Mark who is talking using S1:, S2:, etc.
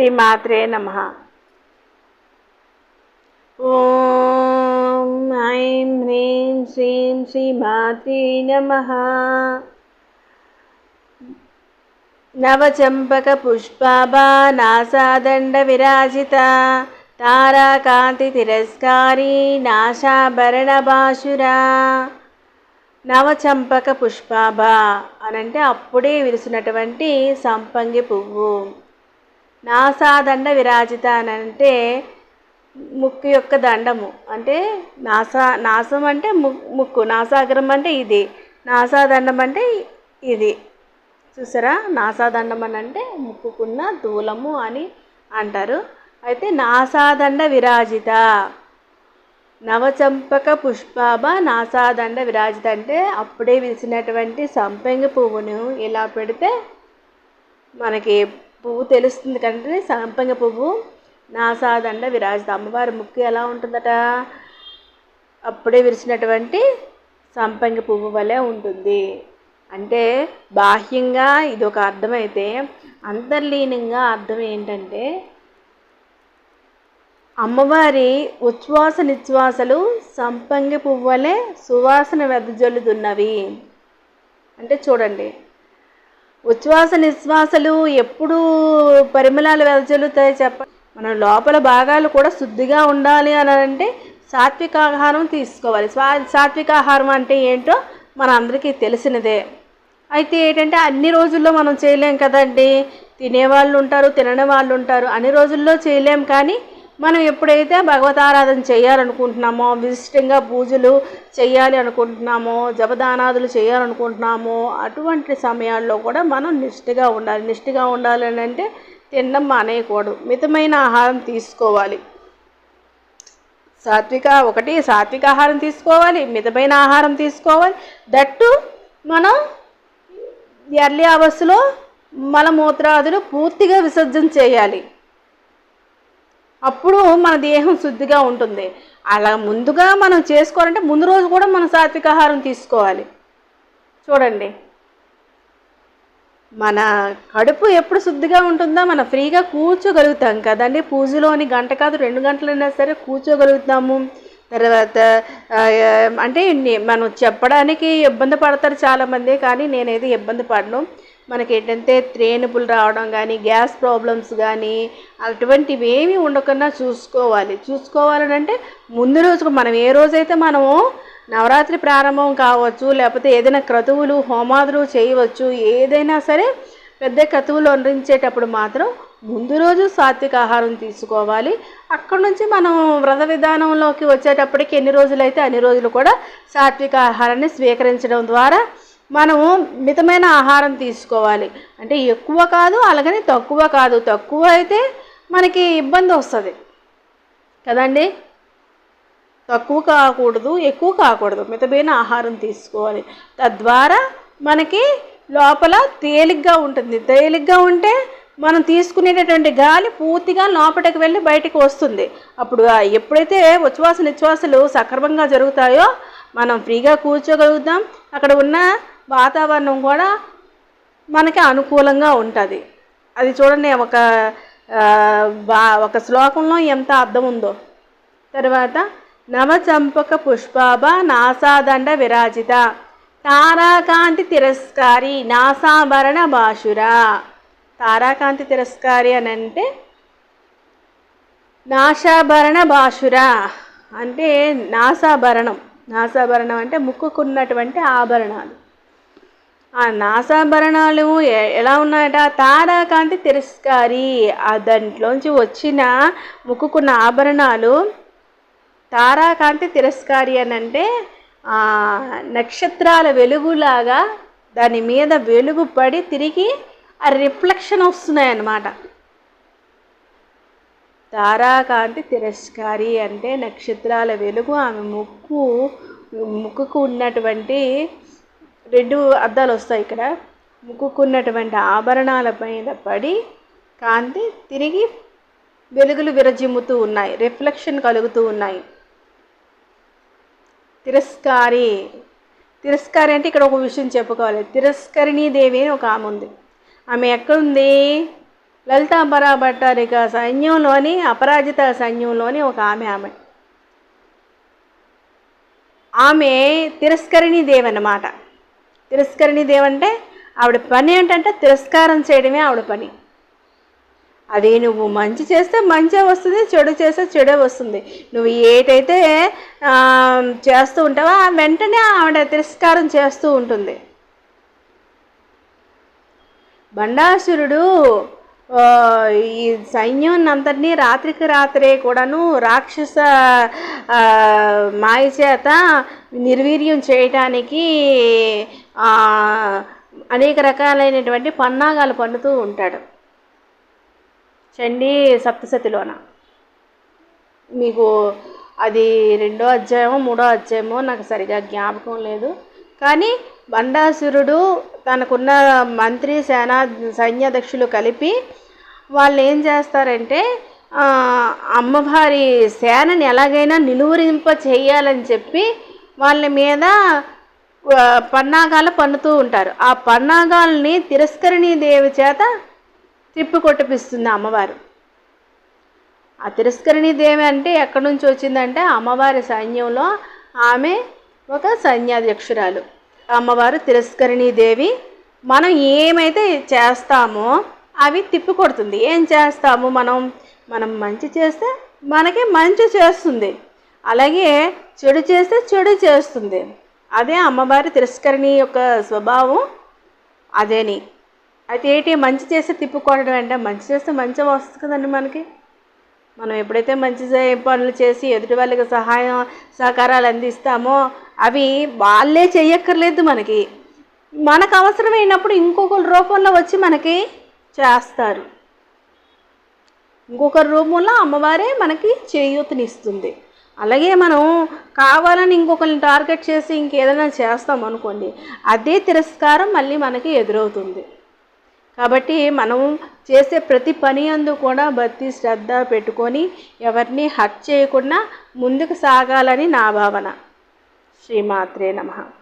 S1: శ్రీమాత్రే నమ. ఓం ఐం హ్రీం శ్రీం శ్రీమాత్రే నమ. నవచంపక పుష్పాభా నాసాదండ విరాజిత తారాకాంతి తిరస్కారీ నాశాభరణ భాషురా నవచంపక పుష్పాభ అనంటే అప్పుడే విరిసినటువంటి సంపంగి పువ్వు. నాసాదండ విరాజిత అని అంటే ముక్కు యొక్క దండము. అంటే నాసా నాసం అంటే ముక్కు. నాసాగ్రం అంటే ఇది. నాసాదండం అంటే ఇది. చూసారా? నాసాదండం అని అంటే ముక్కుకున్న దూలము అని అంటారు. అయితే నాసాదండ విరాజిత. నవచంపక పుష్పాభ నాసాదండ విరాజిత అంటే అప్పుడే విరిసినటువంటి సంపెంగ పువ్వును ఇలా పెడితే మనకి పువ్వు తెలుస్తుంది కంటే సంపంగ పువ్వు. నాసాదండ విరాజిత. అమ్మవారి ముక్కు ఎలా ఉంటుందట? అప్పుడే విరిచినటువంటి సంపంగి పువ్వు వలె ఉంటుంది. అంటే బాహ్యంగా ఇది ఒక అర్థమైతే అంతర్లీనంగా అర్థం ఏంటంటే అమ్మవారి ఉచ్ఛ్వాస నిశ్వాసలు సంపంగి పువ్వలే సువాసన వెదజల్లుతున్నవి. అంటే చూడండి ఉచ్ఛ్వాస నిశ్వాసలు ఎప్పుడు పరిమళాలు వెదజల్లుతాయి చెప్పండి మన లోపల భాగాలు కూడా శుద్ధిగా ఉండాలి అని అంటే సాత్విక ఆహారం తీసుకోవాలి. స్వా సాత్విక ఆహారం అంటే ఏంటో మన అందరికీ తెలిసినదే. అయితే ఏంటంటే అన్ని రోజుల్లో మనం చేయలేం కదండి. తినేవాళ్ళు ఉంటారు తినని వాళ్ళు ఉంటారు. అన్ని రోజుల్లో చేయలేం కానీ మనం ఎప్పుడైతే భగవతారాధన చేయాలనుకుంటున్నామో విశిష్టంగా పూజలు చేయాలి అనుకుంటున్నామో జపదానాదులు చేయాలనుకుంటున్నామో అటువంటి సమయాల్లో కూడా మనం నిష్ఠగా ఉండాలి. నిష్ఠగా ఉండాలి అంటే తినడం మానేయకూడదు. మితమైన ఆహారం తీసుకోవాలి. సాత్విక ఒకటి సాత్విక ఆహారం తీసుకోవాలి మితమైన ఆహారం తీసుకోవాలి. దట్టు మనం ఎర్లీ అవర్స్లో మలమూత్రాదులు పూర్తిగా విసర్జన చేయాలి. అప్పుడు మన దేహం శుద్ధిగా ఉంటుంది. అలా ముందుగా మనం చేసుకోవాలంటే ముందు రోజు కూడా మనం సాత్విక ఆహారం తీసుకోవాలి. చూడండి. మన కడుపు ఎప్పుడు శుద్ధిగా ఉంటుందో మనం ఫ్రీగా కూర్చోగలుగుతాం కదండి. పూజలోని గంట కాదు రెండు గంటలైనా సరే కూర్చోగలుగుతాము. తర్వాత అంటే మనం చెప్పడానికి ఇబ్బంది పడతారు చాలామంది కానీ నేనేది ఇబ్బంది పడను. మనకి ఏంటంటే త్రేనుపులు రావడం కానీ గ్యాస్ ప్రాబ్లమ్స్ కానీ అటువంటివి ఏమీ ఉండకుండా చూసుకోవాలి. చూసుకోవాలని అంటే ముందు రోజు మనం ఏ రోజైతే మనము నవరాత్రి ప్రారంభం కావచ్చు లేకపోతే ఏదైనా క్రతువులు హోమాదులు చేయవచ్చు ఏదైనా సరే పెద్ద క్రతువులు వండించేటప్పుడు మాత్రం ముందు రోజు సాత్విక ఆహారం తీసుకోవాలి. అక్కడ నుంచి మనం వ్రత విధానంలోకి వచ్చేటప్పటికి ఎన్ని రోజులైతే అన్ని రోజులు కూడా సాత్విక ఆహారాన్ని స్వీకరించడం ద్వారా మనము మితమైన ఆహారం తీసుకోవాలి. అంటే ఎక్కువ కాదు అలాగని తక్కువ కాదు. తక్కువ అయితే మనకి ఇబ్బంది వస్తుంది. కదండి? తక్కువ కాకూడదు ఎక్కువ కాకూడదు. మితమైన ఆహారం తీసుకోవాలి. తద్వారా మనకి లోపల తేలిగ్గా ఉంటుంది. తేలిగ్గా ఉంటే మనం తీసుకునేటటువంటి గాలి పూర్తిగా లోపలికి వెళ్ళి బయటికి వస్తుంది. అప్పుడు ఎప్పుడైతే ఉచ్ఛ్వాస నిశ్వాసలు సక్రమంగా జరుగుతాయో మనం ఫ్రీగా కూర్చోగలుగుతాం. అక్కడ ఉన్న వాతావరణం కూడా మనకి అనుకూలంగా ఉంటుంది. అది చూడండి ఒక బా- ఒక శ్లోకంలో ఎంత అర్థం ఉందో. తర్వాత నవచంపక పుష్పాభ నాసాదండ విరాజిత తారాకాంతి తిరస్కారి నాసాభరణ భాషురా తారాకాంతి తిరస్కారి అని అంటే నాశాభరణ భాషురా అంటే నాసాభరణం. నాసాభరణం అంటే ముక్కుకున్నటువంటి ఆభరణాలు. ఆ నాసాభరణాలు ఎలా ఉన్నాయట? తారాకాంతి తిరస్కారి. ఆ దాంట్లోంచి వచ్చిన ముక్కుకున్న ఆభరణాలు తారాకాంతి తిరస్కారి అని అంటే నక్షత్రాల వెలుగులాగా దాని మీద వెలుగు పడి తిరిగి ఆ రిఫ్లెక్షన్ వస్తున్నాయి అన్నమాట తారాకాంతి తిరస్కారి అంటే నక్షత్రాల వెలుగు ఆమె ముక్కు ముక్కుకు ఉన్నటువంటి రెండు అద్దాలు వస్తాయి ఇక్కడ. ముక్కుకున్నటువంటి ఆభరణాల పైన పడి కాంతి తిరిగి వెలుగులు విరజిమ్ముతూ ఉన్నాయి. రిఫ్లెక్షన్ కలుగుతూ ఉన్నాయి. తిరస్కారి. తిరస్కారి అంటే ఇక్కడ ఒక విషయం చెప్పుకోవాలి. తిరస్కరిణీ దేవి అని ఒక ఆమె ఉంది. ఆమె ఎక్కడుంది? లలితాంబర భట్టారిక సైన్యంలోని అపరాజిత సైన్యంలోని ఒక ఆమె ఆమె. ఆమె తిరస్కరిణి దేవి అన్నమాట. తిరస్కరిణి ఆవిడ పని ఏంటంటే తిరస్కారం చేయడమే ఆవిడ పని. అది నువ్వు మంచి చేస్తే మంచే వస్తుంది చెడు చేస్తే చెడే వస్తుంది. నువ్వు ఏటైతే చేస్తూ ఉంటావో ఆ వెంటనే ఆవిడ తిరస్కారం చేస్తూ ఉంటుంది. బండాసురుడు ఈ సైన్యం అంతటినీ రాత్రికి రాత్రే కూడాను రాక్షస మాయ చేత నిర్వీర్యం చేయటానికి అనేక రకాలైనటువంటి పన్నాగాలు పన్నుతూ ఉంటాడు. చండీ సప్తసతిలోన మీకు అది రెండో అధ్యాయమో మూడో అధ్యాయమో నాకు సరిగా జ్ఞాపకం లేదు. కానీ బండాసురుడు తనకున్న మంత్రి సేనా సైన్యాధ్యక్షులు కలిపి వాళ్ళు ఏం చేస్తారంటే అమ్మవారి సేనని ఎలాగైనా నిలువరింప చేయాలని చెప్పి వాళ్ళ మీద పన్నాగాలు పన్నుతూ ఉంటారు. ఆ పన్నాగాల్ని తిరస్కరణీ దేవి చేత తిప్పి కొట్టిపిస్తుంది అమ్మవారు. ఆ తిరస్కరణి దేవి అంటే ఎక్కడి నుంచి వచ్చిందంటే అమ్మవారి సైన్యంలో ఆమె ఒక సైన్యాధ్యక్షురాలు. అమ్మవారు తిరస్కరణీ దేవి మనం ఏమైతే చేస్తామో అవి తిప్పి కొడుతుంది. ఏం చేస్తాము మనం? మనం మంచి చేస్తే మనకి మంచి చేస్తుంది. అలాగే చెడు చేస్తే చెడు చేస్తుంది. అదే అమ్మవారి తిరస్కరణి యొక్క స్వభావం అదేని. అయితే ఏంటి మంచి చేస్తే తిప్పుకోవడం అంటే మంచి చేస్తే మంచి వస్తుంది కదండి మనకి. మనం ఎప్పుడైతే మంచి పనులు చేసి ఎదుటి వాళ్ళకి సహాయం సహకారాలు అందిస్తామో అవి వాళ్ళే చెయ్యక్కర్లేదు మనకి. మనకు అవసరమైనప్పుడు ఇంకొకరి రూపంలో వచ్చి మనకి చేస్తారు. ఇంకొకరి రూపంలో అమ్మవారే మనకి చేయూతనిస్తుంది. అలాగే మనం కావాలని ఇంకొకరిని టార్గెట్ చేసి ఇంకేదైనా చేస్తాం అనుకోండి అదే తిరస్కారం మళ్ళీ మనకి ఎదురవుతుంది. కాబట్టి మనం చేసే ప్రతి పని అందు కూడా భక్తి శ్రద్ధ పెట్టుకొని ఎవరిని హట్ చేయకుండా ముందుకు సాగాలని నా భావన. శ్రీమాత్రే నమః.